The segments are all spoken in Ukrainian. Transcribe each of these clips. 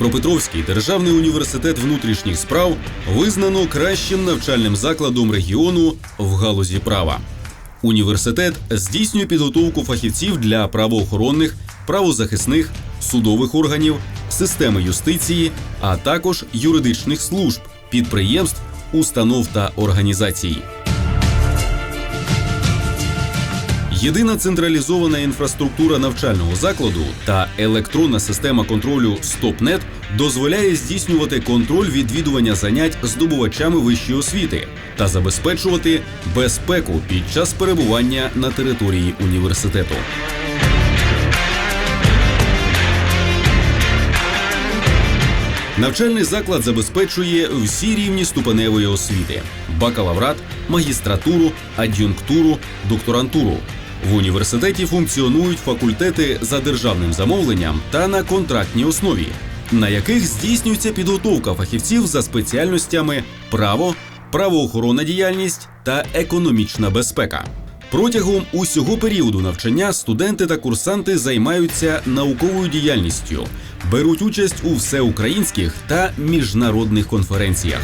Дніпропетровський державний університет внутрішніх справ визнано кращим навчальним закладом регіону в галузі права. Університет здійснює підготовку фахівців для правоохоронних, правозахисних, судових органів, системи юстиції, а також юридичних служб, підприємств, установ та організацій. Єдина централізована інфраструктура навчального закладу та електронна система контролю StopNet дозволяє здійснювати контроль відвідування занять здобувачами вищої освіти та забезпечувати безпеку під час перебування на території університету. Навчальний заклад забезпечує всі рівні ступеневої освіти: бакалаврат, магістратуру, ад'юнктуру, докторантуру. В університеті функціонують факультети за державним замовленням та на контрактній основі, на яких здійснюється підготовка фахівців за спеціальностями право, правоохоронна діяльність та економічна безпека. Протягом усього періоду навчання студенти та курсанти займаються науковою діяльністю, беруть участь у всеукраїнських та міжнародних конференціях.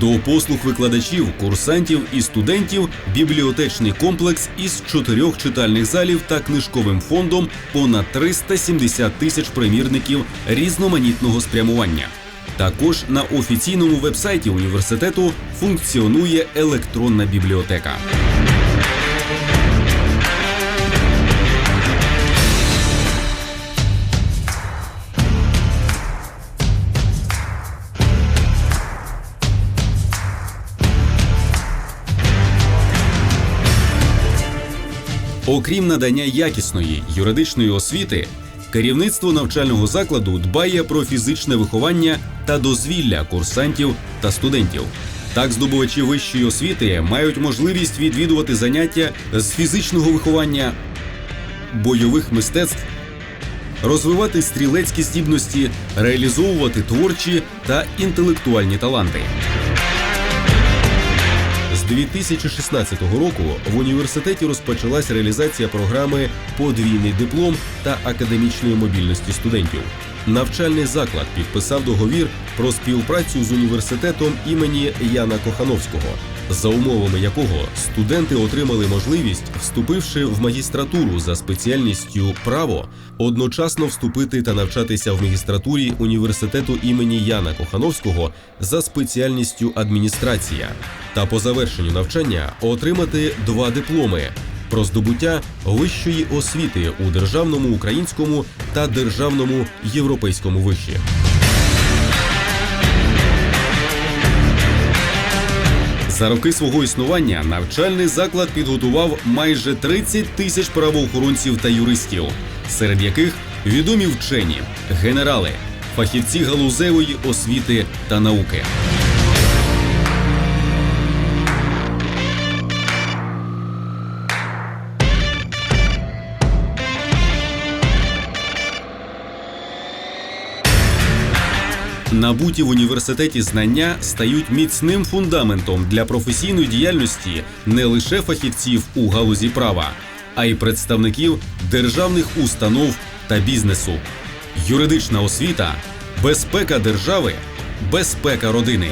До послуг викладачів, курсантів і студентів бібліотечний комплекс із чотирьох читальних залів та книжковим фондом понад 370 тисяч примірників різноманітного спрямування. Також на офіційному вебсайті університету функціонує електронна бібліотека. Окрім надання якісної юридичної освіти, керівництво навчального закладу дбає про фізичне виховання та дозвілля курсантів та студентів. Так, здобувачі вищої освіти мають можливість відвідувати заняття з фізичного виховання, бойових мистецтв, розвивати стрілецькі здібності, реалізовувати творчі та інтелектуальні таланти. З 2016 року в університеті розпочалась реалізація програми Подвійний диплом та академічної мобільності студентів. Навчальний заклад підписав договір про співпрацю з університетом імені Яна Кохановського, за умовами якого студенти отримали можливість, вступивши в магістратуру за спеціальністю право, одночасно вступити та навчатися в магістратурі університету імені Яна Кохановського за спеціальністю адміністрація та по завершенню навчання отримати два дипломи про здобуття вищої освіти у державному українському та державному європейському виші. За роки свого існування навчальний заклад підготував майже 30 тисяч правоохоронців та юристів, серед яких відомі вчені, генерали, фахівці галузевої освіти та науки. Набуті в університеті знання стають міцним фундаментом для професійної діяльності не лише фахівців у галузі права, а й представників державних установ та бізнесу, юридична освіта, безпека держави, безпека родини.